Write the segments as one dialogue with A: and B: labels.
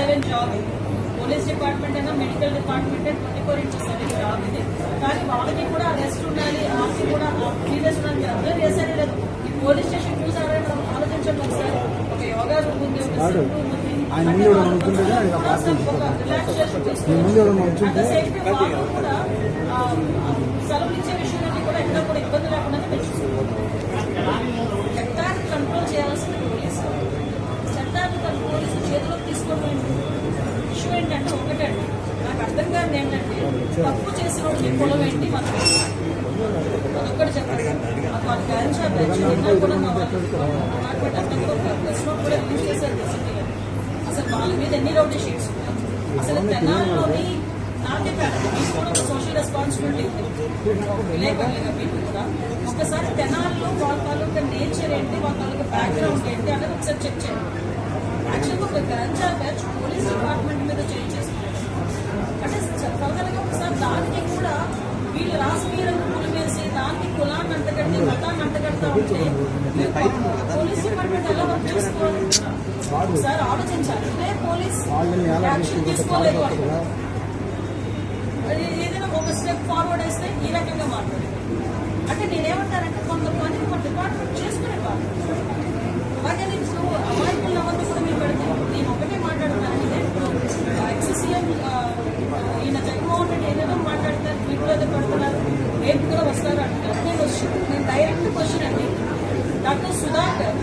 A: Seven job police department అయినా medical department twenty four into seven job ఇది. కానీ వాళ్ళకి కూడా రెస్ట్ ఉండాలి వాళ్ళకి కూడా సీరియస్ ఉండాలి. మీరు అందరూ చేశారే లేదు. ఈ పోలీస్ స్టేషన్ చూసారా మనం ఆలోచించండి ఒకసారి. ఒక యోగా రూమ్ ఉంది ఒక రూమ్ ఉంది. రిలాక్సేషన్
B: నీ
A: తప్పు చేసిన వాడికి పొలం ఏంటి మనం అదొక్కటి చెప్పండి వాళ్ళ గ్యారెంటీ షాప్ నిన్న కూడా మా వాళ్ళు కూడా ఒక ప్రెస్ నోట్ రిలీజ్ చేశారు అసలు వాళ్ళ మీద ఎన్ని రౌడీ షీట్స్ ఉన్నాయి. అసలు తెనాల్లోని నాకే పేడ మీకు కూడా ఒక సోషల్ రెస్పాన్సిబిలిటీ ఉంది. విలేకరులుగా మీకు కూడా. ఒకసారి తెనాల్లో వాళ్ళ తాలూకా నేచర్ ఏంటి వాళ్ళ తాలూకా బ్యాక్గ్రౌండ్ ఏంటి అనేది ఒకసారి చెక్ చేయండి. యాక్చువల్గా ఒక గంజా బ్యాచ్ పోలీస్ డిపార్ట్మెంట్ మీద చేంజ్ చేసుకున్నారు అంటే ఫర్దర్గా ఒకసారి దానికి కూడా వీళ్ళు రాజకీయ రంగులు వేసి దానికి కులాన్ని అంటగట్టి మతాన్ని అంటగడతా ఉంటే మీరు పోలీస్ డిపార్ట్మెంట్ ఎలా వర్క్ చేసుకోవాలి ఒకసారి ఆలోచించాలి పోలీస్ యాక్షన్ తీసుకోలేదు ఏదైనా ఒక స్టెప్ ఫార్వర్డ్ వేస్తే ఈ రకంగా మాట్లాడారు అంటే నేనేమంటానంటే కొంతమంది డైరెక్ట్ క్వశ్చన్ అండి. డాక్టర్ సుధాకర్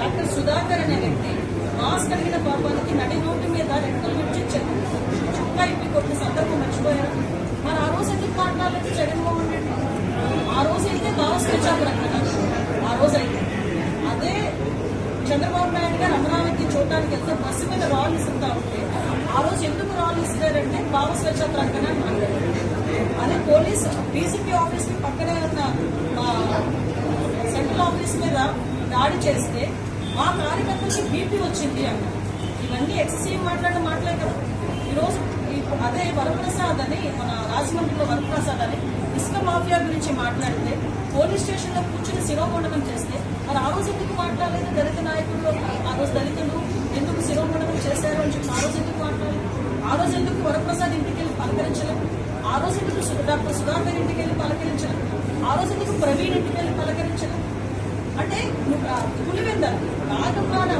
A: డాక్టర్ సుధాకర్ అనే వ్యక్తి మాస్క్ కలిగిన పాపానికి నడి నోటి మీద రెక్కలు విడిచి చుక్కా ఇప్పి కొట్టిన సందర్భం మర్చిపోయారు. మరి ఆ రోజు ఎందుకు మాట్లాడలేదు జగన్మోహన్ రెడ్డి? ఆ రోజు అయితే దావస్ తెచ్చారు అక్కడ ఆ రోజు అయితే. అదే చంద్రబాబు నాయుడు గారు అమరావతి చూడటానికి వెళ్తే బస్సు మీద రాళ్ళు ఇస్తుంటా ఉంటే ఆ రోజు ఎందుకు రాళ్ళు ఇస్తారంటే భావ స్వేచ్ఛ ప్రకటన అన్నారు అదే పోలీస్ డీసీపీ ఆఫీస్కి పక్కనే ఉన్న సెంట్రల్ ఆఫీస్ మీద దాడి చేస్తే మా కార్యకర్తలకి బీపీ వచ్చింది అన్నారు ఇవన్నీ ఎక్ససీవ్ మాట్లాడిన మాటలే కదా. ఈరోజు అదే వరప్రసాద్ అని మన రాజమండ్రిలో వరప్రసాద్ అని ఇసుక మాఫియా గురించి మాట్లాడితే పోలీస్ స్టేషన్లో కూర్చుని శిరోమండనం చేస్తే మరి ఆ రోజు ఎందుకు మాట్లాడలేదు దళిత నాయకులు ఆ రోజు దళితులు ఎందుకు శిరోమండనం చేశారు అని చెప్పి ఆ రోజు ఎందుకు మాట్లాడలేదు? ఆ రోజు ఎందుకు వరప్రసాద్ ఇంటికి వెళ్ళి పలకరించలేదు? డాక్టర్ సుధాకర్ ఇంటికి వెళ్ళి పలకరించను ఆ రోజు నీకు ప్రవీణ్ ఇంటికి వెళ్ళి పలకరించను అంటే నువ్వు ఆ పులివెంద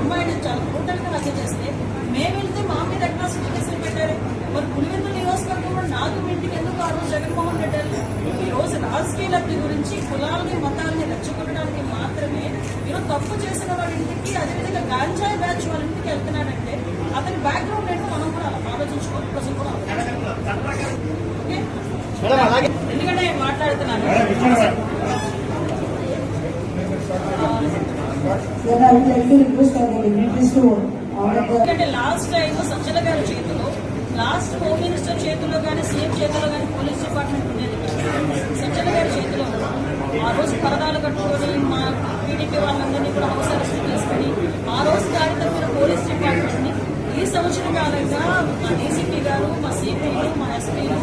A: అమ్మాయిని చాలా బ్రూటల్గా హత్య చేస్తే మేము వెళ్తే మా మీద అట్రాసిటీ కేసులు పెట్టారు. మరి పులివెంద నియోజకవర్గంలో నాగమ్మ ఇంటికి ఎందుకు ఆ రోజు జగన్మోహన్ రెడ్డి ఈ రోజు రాజకీయ లబ్ధి గురించి కులాలని మతాలని రెచ్చగొట్టడానికి మాత్రమే ఈరోజు తప్పు చేసిన వాళ్ళ ఇంటికి అదేవిధంగా గాంజాయి బ్యాచ్ వాళ్ళ ఇంటికి వెళ్తున్నాడంటే అతని బ్యాక్గ్రౌండ్
C: order the
A: ఎందుకంటే లాస్ట్ టైం సజ్జల గారి చేతిలో లాస్ట్ హోమ్ మినిస్టర్ చేతిలో కానీ సీఎం చేతిలో కానీ పోలీస్ డిపార్ట్మెంట్ ఉండేది. సజ్జల గారి చేతిలో. ఆ రోజు పరదాలు కట్టుకొని మా టీడీపీ వాళ్ళందరినీ కూడా అరెస్ట్ చేసుకుని ఆ రోజు దాడి తప్పిన పోలీస్ డిపార్ట్మెంట్ ని ఈ సంవత్సర కాలంగా మా డీసీపీ గారు మా సిపిలు మా ఎస్పీలు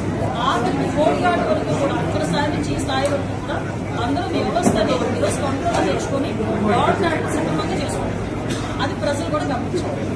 A: ఆఖరికి హోమ్ గార్డ్ వరకు కూడా అక్కడ స్థాయి నుంచి ఈ స్థాయి వరకు కూడా అందరూ వ్యవస్థని ఈరోజు కంట్రోల్ తెచ్చుకొని లాడ్ సక్రమంగా చేసుకుంటున్నారు అది ప్రజలు కూడా గమనించారు